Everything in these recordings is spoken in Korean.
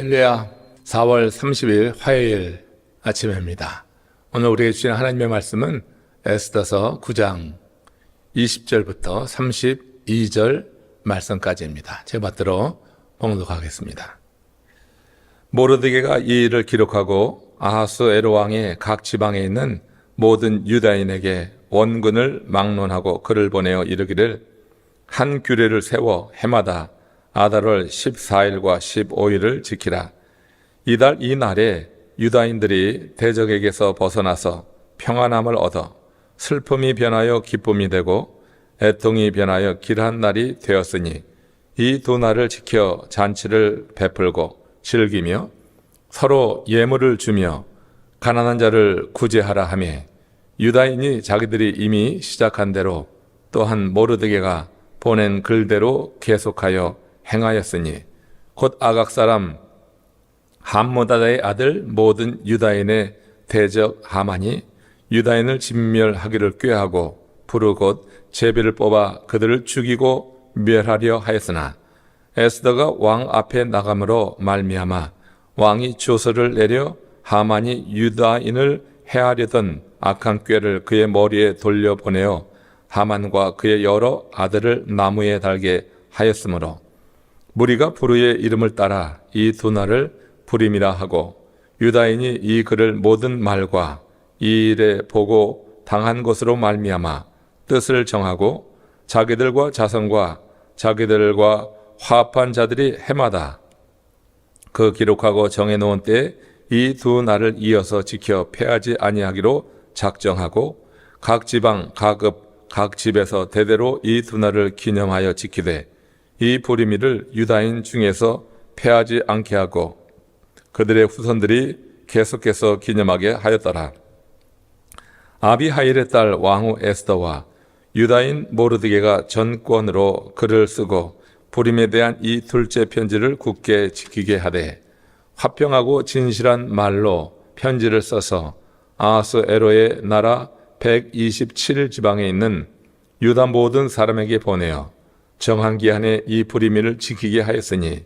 할렐루야. 4월 30일 화요일 아침입니다. 오늘 우리에게 주신 하나님의 말씀은 에스더서 9장 20절부터 32절 말씀까지입니다. 제 받들어 봉독하겠습니다. 모르드게가 이 일을 기록하고 아하스 에로 왕의 각 지방에 있는 모든 유다인에게 원군을 막론하고 그를 보내어 이르기를 한 규례를 세워 해마다 아달월 14일과 15일을 지키라. 이달 이 날에 유다인들이 대적에게서 벗어나서 평안함을 얻어 슬픔이 변하여 기쁨이 되고 애통이 변하여 길한 날이 되었으니 이 두 날을 지켜 잔치를 베풀고 즐기며 서로 예물을 주며 가난한 자를 구제하라 하며 유다인이 자기들이 이미 시작한 대로 또한 모르드게가 보낸 글대로 계속하여 행하였으니 곧 아각 사람 함모다다의 아들 모든 유다인의 대적 하만이 유다인을 진멸하기를 꾀하고 부르 곧 제비를 뽑아 그들을 죽이고 멸하려 하였으나 에스더가 왕 앞에 나감으로 말미암아 왕이 조서를 내려 하만이 유다인을 해하려던 악한 꾀를 그의 머리에 돌려보내어 하만과 그의 여러 아들을 나무에 달게 하였으므로 무리가 부르의 이름을 따라 이 두 날을 불임이라 하고 유다인이 이 글을 모든 말과 이 일에 보고 당한 것으로 말미암아 뜻을 정하고 자기들과 자손과 자기들과 화합한 자들이 해마다 그 기록하고 정해놓은 때에 이 두 날을 이어서 지켜 패하지 아니하기로 작정하고 각 지방 각 읍 각 집에서 대대로 이 두 날을 기념하여 지키되 이 보리미를 유다인 중에서 패하지 않게 하고 그들의 후손들이 계속해서 기념하게 하였더라. 아비하일의 딸 왕후 에스더와 유다인 모르드게가 전권으로 글을 쓰고 부림에 대한 이 둘째 편지를 굳게 지키게 하되 화평하고 진실한 말로 편지를 써서 아하스 에로의 나라 127일 지방에 있는 유다 모든 사람에게 보내어 정한 기한에 이 부리미를 지키게 하였으니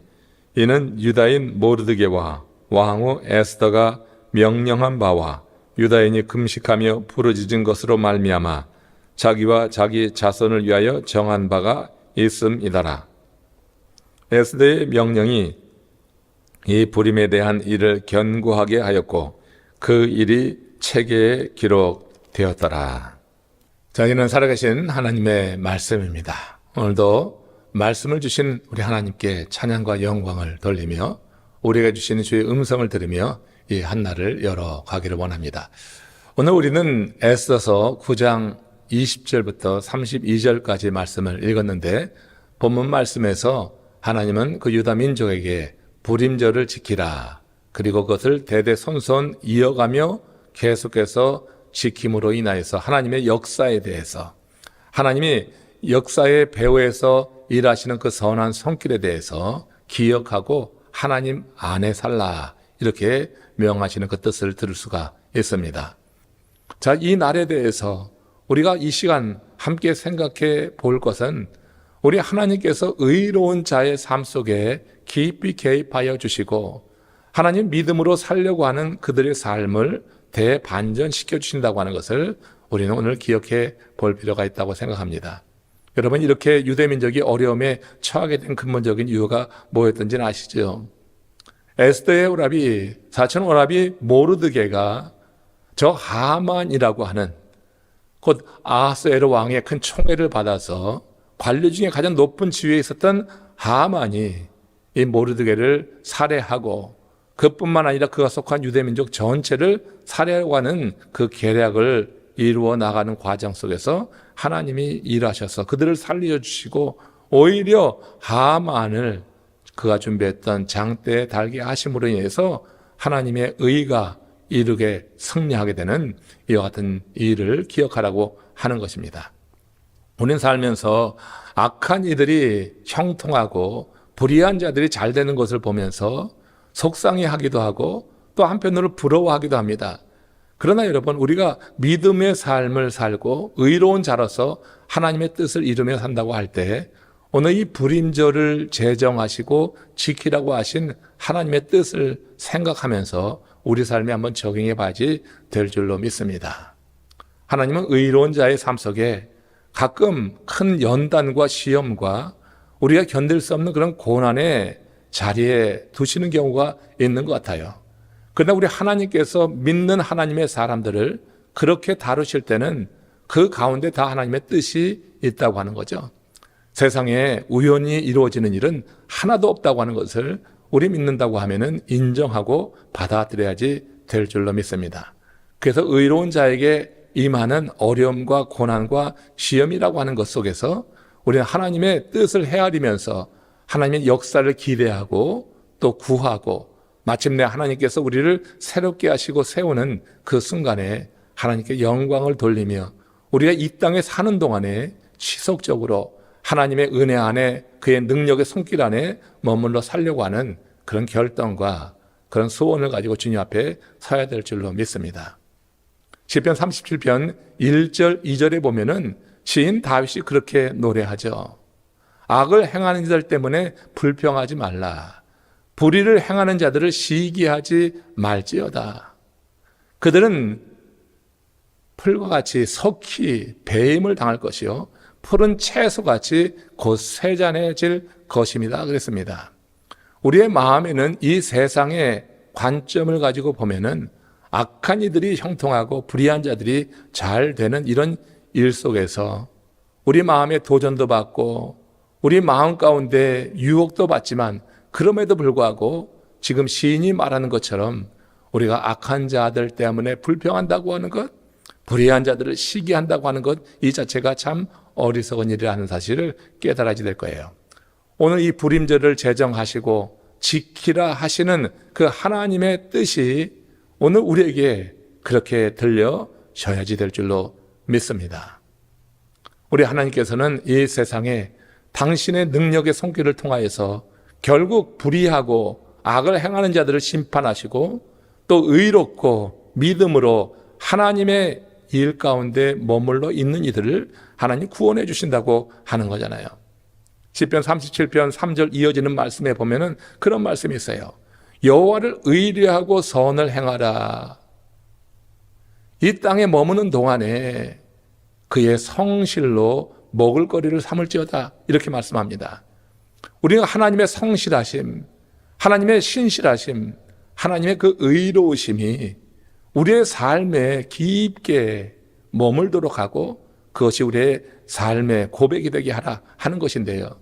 이는 유다인 모르드게와 왕후 에스더가 명령한 바와 유다인이 금식하며 부르짖은 것으로 말미암아 자기와 자기 자손을 위하여 정한 바가 있음이다라. 에스더의 명령이 이 부림에 대한 일을 견고하게 하였고 그 일이 체계에 기록되었더라. 자, 이는 살아계신 하나님의 말씀입니다. 오늘도 말씀을 주신 우리 하나님께 찬양과 영광을 돌리며 우리가 주시는 주의 음성을 들으며 이 한날을 열어가기를 원합니다. 오늘 우리는 애써서 9장 20절부터 32절까지 말씀을 읽었는데 본문 말씀에서 하나님은 그 유다 민족에게 불임절을 지키라. 그리고 그것을 대대손손 이어가며 계속해서 지킴으로 인하여서 하나님의 역사에 대해서 하나님이 역사의 배후에서 일하시는 그 선한 손길에 대해서 기억하고 하나님 안에 살라 이렇게 명하시는 그 뜻을 들을 수가 있습니다. 자, 이 날에 대해서 우리가 이 시간 함께 생각해 볼 것은 우리 하나님께서 의로운 자의 삶 속에 깊이 개입하여 주시고 하나님 믿음으로 살려고 하는 그들의 삶을 대반전시켜 주신다고 하는 것을 우리는 오늘 기억해 볼 필요가 있다고 생각합니다. 여러분 이렇게 유대 민족이 어려움에 처하게 된 근본적인 이유가 뭐였던지는 아시죠? 에스더의 오라비 사촌 오라비 모르드게가 저 하만이라고 하는 곧 아하스에르 왕의 큰 총애를 받아서 관료 중에 가장 높은 지위에 있었던 하만이 이 모르드게를 살해하고 그뿐만 아니라 그가 속한 유대민족 전체를 살해하고 하는 그 계략을 이루어 나가는 과정 속에서 하나님이 일하셔서 그들을 살려 주시고 오히려 하만을 그가 준비했던 장대에 달게 하심으로 인해서 하나님의 의가 이르게 승리하게 되는 이와 같은 일을 기억하라고 하는 것입니다. 우리는 살면서 악한 이들이 형통하고 불의한 자들이 잘 되는 것을 보면서 속상해 하기도 하고 또 한편으로 부러워하기도 합니다. 그러나 여러분, 우리가 믿음의 삶을 살고 의로운 자로서 하나님의 뜻을 이루며 산다고 할 때 오늘 이 불임절을 제정하시고 지키라고 하신 하나님의 뜻을 생각하면서 우리 삶에 한번 적용해 봐야지 될 줄로 믿습니다. 하나님은 의로운 자의 삶 속에 가끔 큰 연단과 시험과 우리가 견딜 수 없는 그런 고난의 자리에 두시는 경우가 있는 것 같아요. 그러나 우리 하나님께서 믿는 하나님의 사람들을 그렇게 다루실 때는 그 가운데 다 하나님의 뜻이 있다고 하는 거죠. 세상에 우연히 이루어지는 일은 하나도 없다고 하는 것을 우리 믿는다고 하면은 인정하고 받아들여야지 될 줄로 믿습니다. 그래서 의로운 자에게 임하는 어려움과 고난과 시험이라고 하는 것 속에서 우리는 하나님의 뜻을 헤아리면서 하나님의 역사를 기대하고 또 구하고 마침내 하나님께서 우리를 새롭게 하시고 세우는 그 순간에 하나님께 영광을 돌리며 우리가 이 땅에 사는 동안에 지속적으로 하나님의 은혜 안에 그의 능력의 손길 안에 머물러 살려고 하는 그런 결단과 그런 소원을 가지고 주님 앞에 서야 될 줄로 믿습니다. 시편 37편 1절 2절에 보면은 시인 다윗이 그렇게 노래하죠. 악을 행하는 자들 때문에 불평하지 말라. 불의를 행하는 자들을 시기하지 말지어다. 그들은 풀과 같이 석희 배임을 당할 것이요 푸른 채소같이 곧 세잔해질 것입니다. 그랬습니다. 우리의 마음에는 이 세상의 관점을 가지고 보면은 악한 이들이 형통하고 불의한 자들이 잘 되는 이런 일 속에서 우리 마음에 도전도 받고 우리 마음 가운데 유혹도 받지만 그럼에도 불구하고 지금 시인이 말하는 것처럼 우리가 악한 자들 때문에 불평한다고 하는 것, 불의한 자들을 시기한다고 하는 것, 이 자체가 참 어리석은 일이라는 사실을 깨달아야 될 거예요. 오늘 이 불임절을 제정하시고 지키라 하시는 그 하나님의 뜻이 오늘 우리에게 그렇게 들려져야지 될 줄로 믿습니다. 우리 하나님께서는 이 세상에 당신의 능력의 손길을 통하여서 결국 불의하고 악을 행하는 자들을 심판하시고 또 의롭고 믿음으로 하나님의 일 가운데 머물러 있는 이들을 하나님 구원해 주신다고 하는 거잖아요. 시편 37편 3절 이어지는 말씀에 보면은 그런 말씀이 있어요. 여호와를 의뢰하고 선을 행하라. 이 땅에 머무는 동안에 그의 성실로 먹을 거리를 삼을지어다. 이렇게 말씀합니다. 우리는 하나님의 성실하심, 하나님의 신실하심, 하나님의 그 의로우심이 우리의 삶에 깊게 머물도록 하고 그것이 우리의 삶의 고백이 되게 하라 하는 것인데요.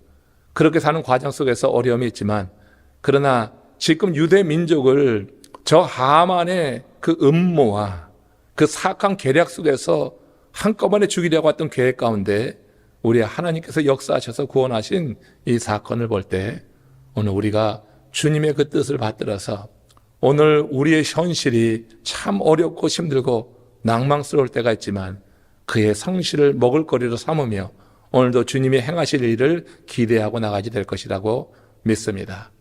그렇게 사는 과정 속에서 어려움이 있지만 그러나 지금 유대 민족을 저 하만의 그 음모와 그 사악한 계략 속에서 한꺼번에 죽이려고 했던 계획 가운데 우리 하나님께서 역사하셔서 구원하신 이 사건을 볼 때 오늘 우리가 주님의 그 뜻을 받들어서 오늘 우리의 현실이 참 어렵고 힘들고 낭망스러울 때가 있지만 그의 성실을 먹을 거리로 삼으며 오늘도 주님이 행하실 일을 기대하고 나가지 될 것이라고 믿습니다.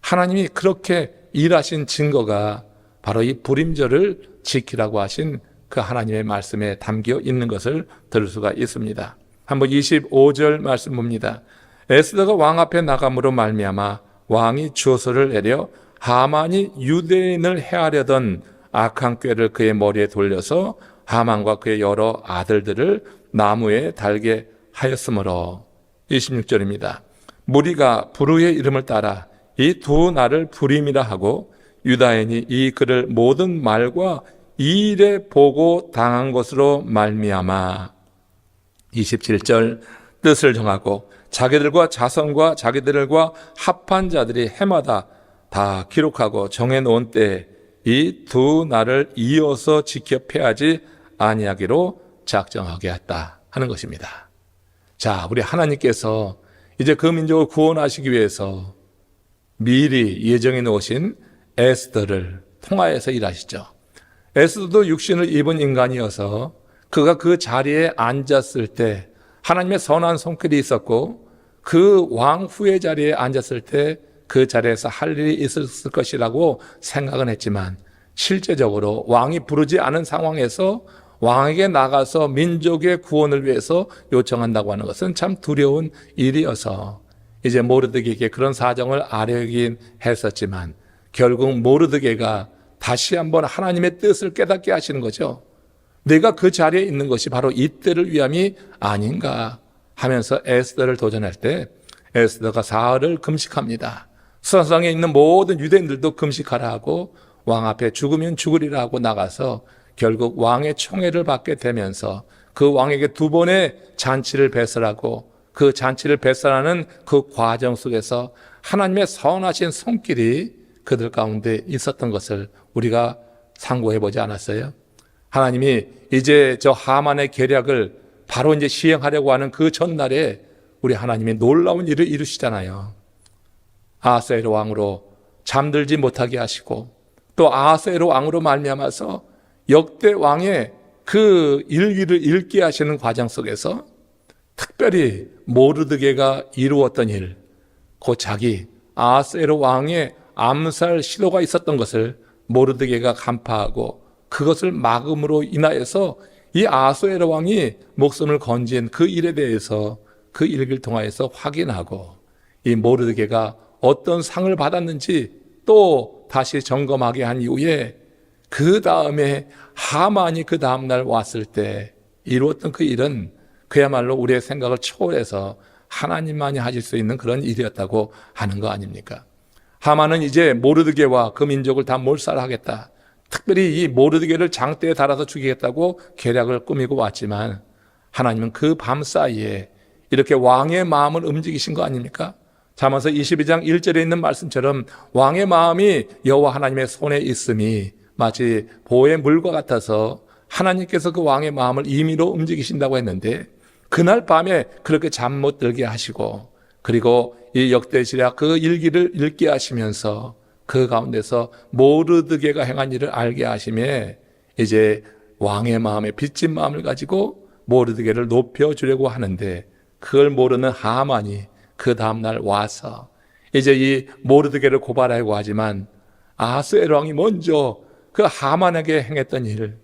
하나님이 그렇게 일하신 증거가 바로 이 불임절을 지키라고 하신 그 하나님의 말씀에 담겨 있는 것을 들을 수가 있습니다. 한번 25절 말씀 봅니다. 에스더가 왕 앞에 나감으로 말미암아 왕이 주소를 내려 하만이 유대인을 해하려던 악한 꾀를 그의 머리에 돌려서 하만과 그의 여러 아들들을 나무에 달게 하였으므로 26절입니다. 무리가 부르의 이름을 따라 이 두 날을 불임이라 하고 유다인이 이 글을 모든 말과 이 일에 보고 당한 것으로 말미암아 27절 뜻을 정하고 자기들과 자손과 자기들과 합한 자들이 해마다 다 기록하고 정해놓은 때이두 날을 이어서 지켜 패하지 아니하기로 작정하게 했다 하는 것입니다. 자, 우리 하나님께서 이제 그 민족을 구원하시기 위해서 미리 예정해 놓으신 에스더를 통하여서 일하시죠. 에스더도 육신을 입은 인간이어서 그가 그 자리에 앉았을 때 하나님의 선한 손길이 있었고 그 왕 후의 자리에 앉았을 때 그 자리에서 할 일이 있었을 것이라고 생각은 했지만 실제적으로 왕이 부르지 않은 상황에서 왕에게 나가서 민족의 구원을 위해서 요청한다고 하는 것은 참 두려운 일이어서 이제 모르드게에게 그런 사정을 아뢰긴 했었지만 결국 모르드게가 다시 한번 하나님의 뜻을 깨닫게 하시는 거죠. 내가 그 자리에 있는 것이 바로 이때를 위함이 아닌가 하면서 에스더를 도전할 때 에스더가 사흘을 금식합니다. 수상에 있는 모든 유대인들도 금식하라 하고 왕 앞에 죽으면 죽으리라 하고 나가서 결국 왕의 총애를 받게 되면서 그 왕에게 두 번의 잔치를 배설하고 그 잔치를 배설하는 그 과정 속에서 하나님의 선하신 손길이 그들 가운데 있었던 것을 우리가 상고해 보지 않았어요? 하나님이 이제 저 하만의 계략을 바로 이제 시행하려고 하는 그 전날에 우리 하나님이 놀라운 일을 이루시잖아요. 아하스에로 왕으로 잠들지 못하게 하시고 또 아하스에로 왕으로 말미암아서 역대 왕의 그 일기를 읽게 하시는 과정 속에서 특별히 모르드게가 이루었던 일, 그 자기 아하스에로 왕의 암살 시도가 있었던 것을 모르드게가 간파하고 그것을 막음으로 인하여서 이 아하스에로 왕이 목숨을 건진 그 일에 대해서 그 일기를 통하여서 확인하고 이 모르드게가 어떤 상을 받았는지 또 다시 점검하게 한 이후에 그 다음에 하만이 그 다음날 왔을 때 이루었던 그 일은 그야말로 우리의 생각을 초월해서 하나님만이 하실 수 있는 그런 일이었다고 하는 거 아닙니까? 하만은 이제 모르드게와 그 민족을 다 몰살하겠다. 특별히 이 모르드게를 장대에 달아서 죽이겠다고 계략을 꾸미고 왔지만 하나님은 그 밤 사이에 이렇게 왕의 마음을 움직이신 거 아닙니까? 잠언서 22장 1절에 있는 말씀처럼 왕의 마음이 여호와 하나님의 손에 있음이 마치 보의 물과 같아서 하나님께서 그 왕의 마음을 임의로 움직이신다고 했는데 그날 밤에 그렇게 잠 못 들게 하시고 그리고 이 역대시락 그 일기를 읽게 하시면서 그 가운데서 모르드게가 행한 일을 알게 하심에 이제 왕의 마음에 빚진 마음을 가지고 모르드게를 높여주려고 하는데 그걸 모르는 하만이 그 다음날 와서 이제 이 모르드게를 고발하려고 하지만 아하스에로 왕이 먼저 그 하만에게 행했던 일을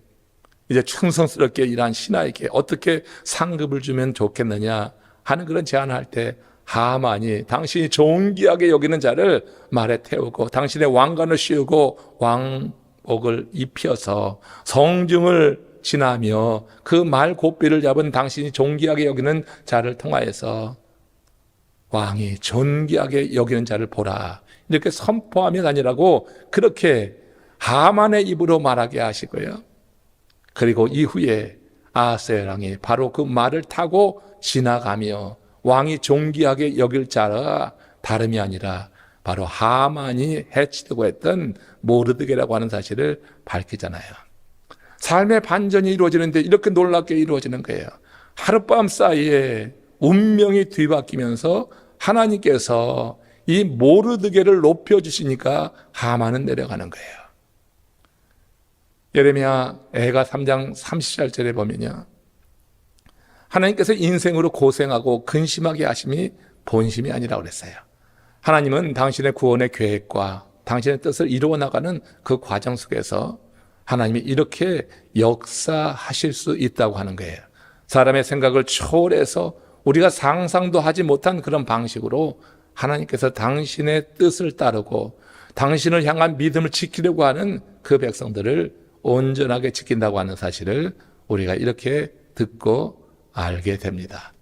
이제 충성스럽게 일한 신하에게 어떻게 상급을 주면 좋겠느냐 하는 그런 제안을 할 때 하만이 당신이 존귀하게 여기는 자를 말에 태우고 당신의 왕관을 씌우고 왕복을 입혀서 성중을 지나며 그말 고삐를 잡은 당신이 존귀하게 여기는 자를 통하여서 왕이 존귀하게 여기는 자를 보라 이렇게 선포하며 다니라고 그렇게 하만의 입으로 말하게 하시고요. 그리고 이후에 아하스의 바로 그 말을 타고 지나가며 왕이 존귀하게 여길 자가 다름이 아니라 바로 하만이 해치려고 했던 모르드게라고 하는 사실을 밝히잖아요. 삶의 반전이 이루어지는데 이렇게 놀랍게 이루어지는 거예요. 하룻밤 사이에 운명이 뒤바뀌면서 하나님께서 이 모르드게를 높여주시니까 하만은 내려가는 거예요. 예레미야 애가 3장 30절에 보면요. 하나님께서 인생으로 고생하고 근심하게 하심이 본심이 아니라고 그랬어요. 하나님은 당신의 구원의 계획과 당신의 뜻을 이루어 나가는 그 과정 속에서 하나님이 이렇게 역사하실 수 있다고 하는 거예요. 사람의 생각을 초월해서 우리가 상상도 하지 못한 그런 방식으로 하나님께서 당신의 뜻을 따르고 당신을 향한 믿음을 지키려고 하는 그 백성들을 온전하게 지킨다고 하는 사실을 우리가 이렇게 듣고 알게 됩니다.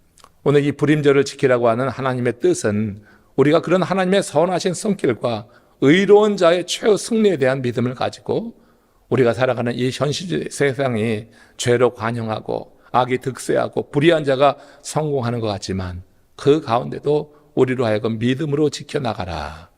오늘 이 불임절을 지키라고 하는 하나님의 뜻은 우리가 그런 하나님의 선하신 성길과 의로운 자의 최후 승리에 대한 믿음을 가지고 우리가 살아가는 이 현실 세상이 죄로 관영하고 악이 득세하고 불의한 자가 성공하는 것 같지만 그 가운데도 우리로 하여금 믿음으로 지켜나가라.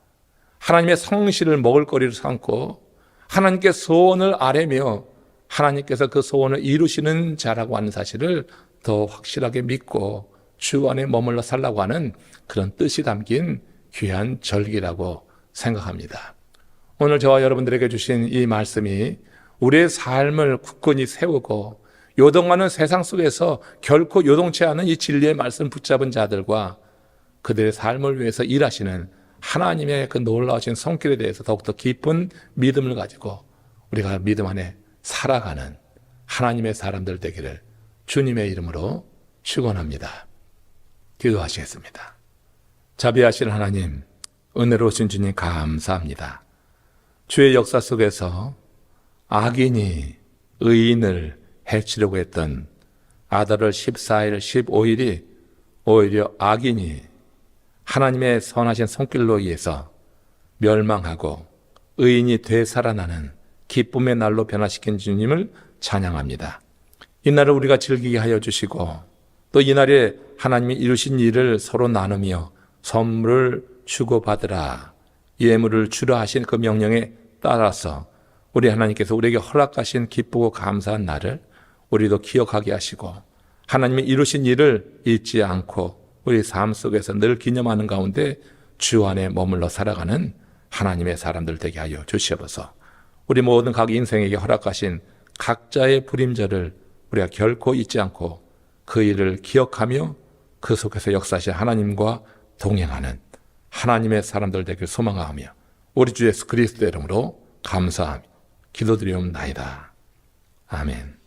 하나님의 성실을 먹을거리로 삼고 하나님께 소원을 아뢰며 하나님께서 그 소원을 이루시는 자라고 하는 사실을 더 확실하게 믿고 주 안에 머물러 살라고 하는 그런 뜻이 담긴 귀한 절기라고 생각합니다. 오늘 저와 여러분들에게 주신 이 말씀이 우리의 삶을 굳건히 세우고 요동하는 세상 속에서 결코 요동치 않은 이 진리의 말씀 붙잡은 자들과 그들의 삶을 위해서 일하시는 하나님의 그 놀라우신 성길에 대해서 더욱더 깊은 믿음을 가지고 우리가 믿음 안에 살아가는 하나님의 사람들 되기를 주님의 이름으로 축원합니다. 기도하시겠습니다. 자비하신 하나님, 은혜로우신 주님 감사합니다. 주의 역사 속에서 악인이 의인을 해치려고 했던 아달월 14일, 15일이 오히려 악인이 하나님의 선하신 손길로 의해서 멸망하고 의인이 되살아나는 기쁨의 날로 변화시킨 주님을 찬양합니다. 이날을 우리가 즐기게 하여 주시고 또 이날에 하나님이 이루신 일을 서로 나누며 선물을 주고받으라 예물을 주라 하신 그 명령에 따라서 우리 하나님께서 우리에게 허락하신 기쁘고 감사한 날을 우리도 기억하게 하시고 하나님이 이루신 일을 잊지 않고 우리 삶 속에서 늘 기념하는 가운데 주 안에 머물러 살아가는 하나님의 사람들 되게 하여 주시옵소서. 우리 모든 각 인생에게 허락하신 각자의 부림절을 우리가 결코 잊지 않고 그 일을 기억하며 그 속에서 역사하신 하나님과 동행하는 하나님의 사람들 되길 소망하며 우리 주 예수 그리스도 의 이름으로 감사하며 기도드리옵나이다. 아멘.